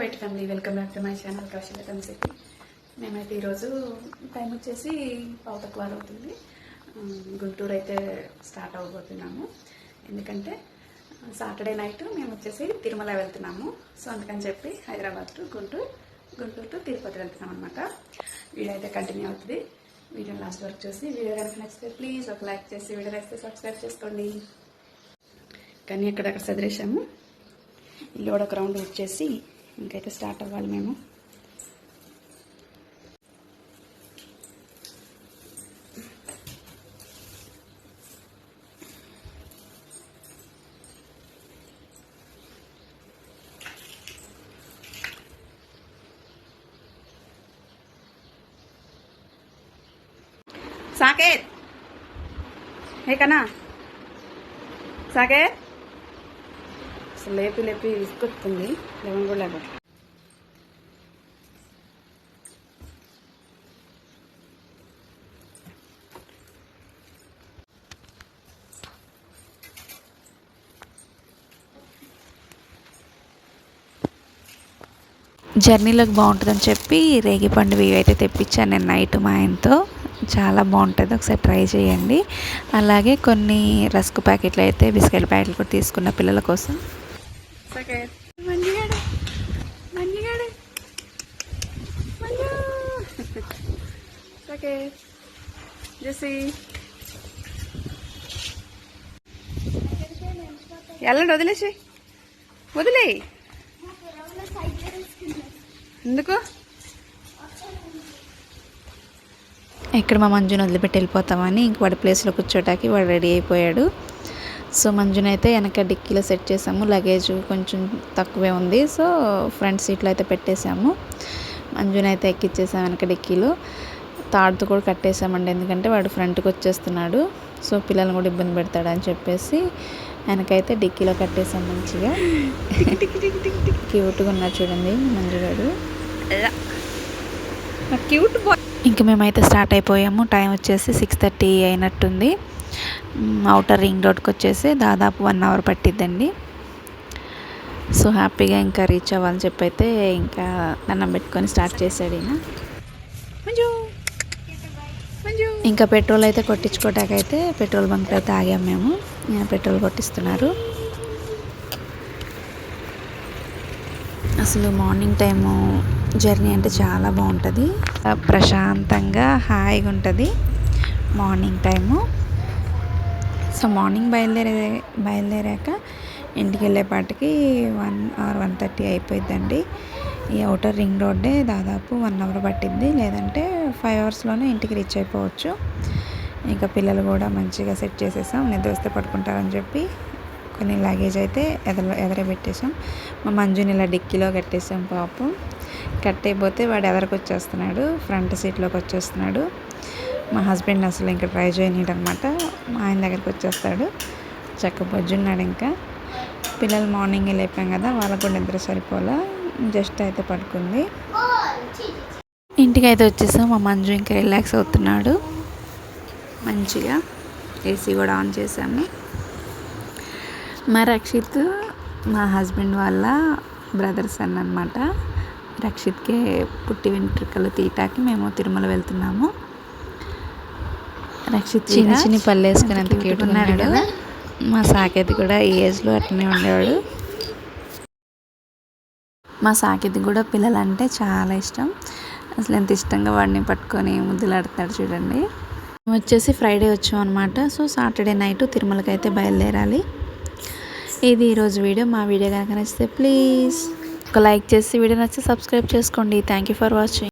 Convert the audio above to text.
White family welcome back to my channel Kausalya Tamashetti మేమైతే ఈరోజు time వచ్చేసి పావు తక్కువ అవుతుంది. గుంటూరు అయితే స్టార్ట్ అవ్వబోతున్నాము. ఎందుకంటే సాటర్డే నైట్ మేము వచ్చేసి తిరుమల వెళ్తున్నాము. సో అందుకని చెప్పి హైదరాబాద్ టు గుంటూరు గుంటూరు టు తిరుపతి వెళ్తున్నాం అనమాట వీడియో అయితే కంటిన్యూ అవుతుంది. వీడియో లాస్ట్ వరకు చూసి వీడియో కనుక నచ్చితే ప్లీజ్ ఒక లైక్ చేసి వీడియో నచ్చితే సబ్స్క్రైబ్ చేసుకోండి. కానీ అక్కడక్కడ చదివేశాము ఇల్లు కూడా ఒక రౌండ్ వచ్చేసి ఇంకైతే స్టార్ట్ అవ్వాలి మేము. సాకేత్. ఏ కన్నా. సాకేత్. అసలు లేపి లేపి విసుకొస్తుంది. లెమన్ కూడా లేకపోతే జర్నీలోకి బాగుంటుందని చెప్పి రేగిపండు ఇవి అయితే తెప్పించాను నేను నైట్ మా ఆయనతో. చాలా బాగుంటుంది. ఒకసారి ట్రై చేయండి. అలాగే కొన్ని రస్క్ ప్యాకెట్లు అయితే బిస్కెట్ ప్యాకెట్లు కూడా తీసుకున్న పిల్లల కోసం. సాకేత్ మంచిగాడు మంచిగాడు మంజు సాకేత్ జెసి వెళ్ళండి వదిలేసి వదిలే ఎందుకు ఇక్కడ మా మంజుని వదిలిపెట్టి వెళ్ళిపోతామని ఇంక వాడి ప్లేస్లో కూర్చోటానికి వాడు రెడీ అయిపోయాడు సో మంజుని అయితే వెనక డిక్కీలో సెట్ చేసాము. లగేజ్ కొంచెం తక్కువే ఉంది. సో ఫ్రంట్ సీట్లో అయితే పెట్టేశాము మంజుని అయితే ఎక్కిచ్చేసాము వెనక డిక్కీలో. తాడుతో కూడా కట్టేసామండి. ఎందుకంటే వాడు ఫ్రంట్కి వచ్చేస్తున్నాడు. సో పిల్లల్ని కూడా ఇబ్బంది పెడతాడని చెప్పేసి వెనకైతే డిక్కీలో కట్టేసాం మంచిగా. క్యూట్గా ఉన్నాడు చూడండి మంజుగాడు క్యూట్ బాయ్. ఇంక మేమైతే స్టార్ట్ అయిపోయాము. టైం వచ్చేసి సిక్స్ థర్టీ అయినట్టుంది. అవుటర్ రింగ్ రోడ్కి వచ్చేసి దాదాపు వన్ అవర్ పట్టిద్దండి. సో హ్యాపీగా ఇంకా రీచ్ అవ్వాలని చెప్పి అయితే ఇంకా దండం పెట్టుకొని స్టార్ట్ చేశాడు ఈయన. ఇంకా పెట్రోల్ అయితే కొట్టించుకోవటానికైతే పెట్రోల్ బంక్ అయితే ఆగాం మేము. పెట్రోల్ కొట్టిస్తున్నారు. అసలు మార్నింగ్ టైము జర్నీ అంటే చాలా బాగుంటుంది. ప్రశాంతంగా హాయిగా ఉంటుంది. Morning time. సో మార్నింగ్ బయలుదేరే బయలుదేరాక ఇంటికి వెళ్ళేపాటికి వన్ ఆర్ వన్ థర్టీ అయిపోయిందండి ఈ అవుటర్ రింగ్ రోడ్డే దాదాపు వన్ అవర్ పట్టింది లేదంటే ఫైవ్ అవర్స్లోనే ఇంటికి రీచ్ అయిపోవచ్చు. ఇంకా పిల్లలు కూడా మంచిగా సెట్ చేసేసాం. నిద్ర వస్తే పడుకుంటారని చెప్పి కొన్ని లగేజ్ అయితే ఎదర ఎదర పెట్టేసాం మా మంజుని ఇలా డిక్కీలో కట్టేసాం పాపం. కట్ అయిపోతే వాడు ఎదరికి వచ్చేస్తున్నాడు? ఫ్రంట్ సీట్లోకి వచ్చేస్తున్నాడు. మా హస్బెండ్ అసలు ఇంకా ట్రై చేయనీడు అనమాట మా ఆయన దగ్గరికి వచ్చేస్తాడు. చక్క బొజ్జున్నాడు ఇంకా. పిల్లలు మార్నింగ్ లేపాం కదా వాళ్ళకు కూడా నిద్ర సరిపోలా. జస్ట్ అయితే పడుకుంది. ఇంటికి అయితే వచ్చేసాం. మా మంజు ఇంకా రిలాక్స్ అవుతున్నాడు. మంచిగా ఏసీ కూడా ఆన్ చేసాము మా రక్షిత్ మా హస్బెండ్ వాళ్ళ బ్రదర్స్ అన్నమాట. రక్షిత్కి పుట్టి వెంట్రుకలు తీయటానికి మేము తిరుమల వెళ్తున్నాము. రక్షిత్ చిన్న చిన్న పళ్ళు వేసుకుని అంత క్యూట్ ఉన్నాడు కదా. మా సాకేత్ కూడా ఈ ఏజ్లో అట్లనే ఉండేవాడు. మా సాకేత్ కూడా పిల్లలంటే చాలా ఇష్టం. అసలు ఎంత ఇష్టంగా వాడిని పట్టుకొని ముద్దులాడుతున్నాడు చూడండి. మేము వచ్చేసి ఫ్రైడే వచ్చాం అనమాట సో సాటర్డే నైట్ తిరుమలకి అయితే బయలుదేరాలి. ఇది ఈరోజు వీడియో. మా వీడియో కనుక నచ్చితే ప్లీజ్ ఒక లైక్ చేసి వీడియో నచ్చితే సబ్స్క్రైబ్ చేసుకోండి. Thank you for watching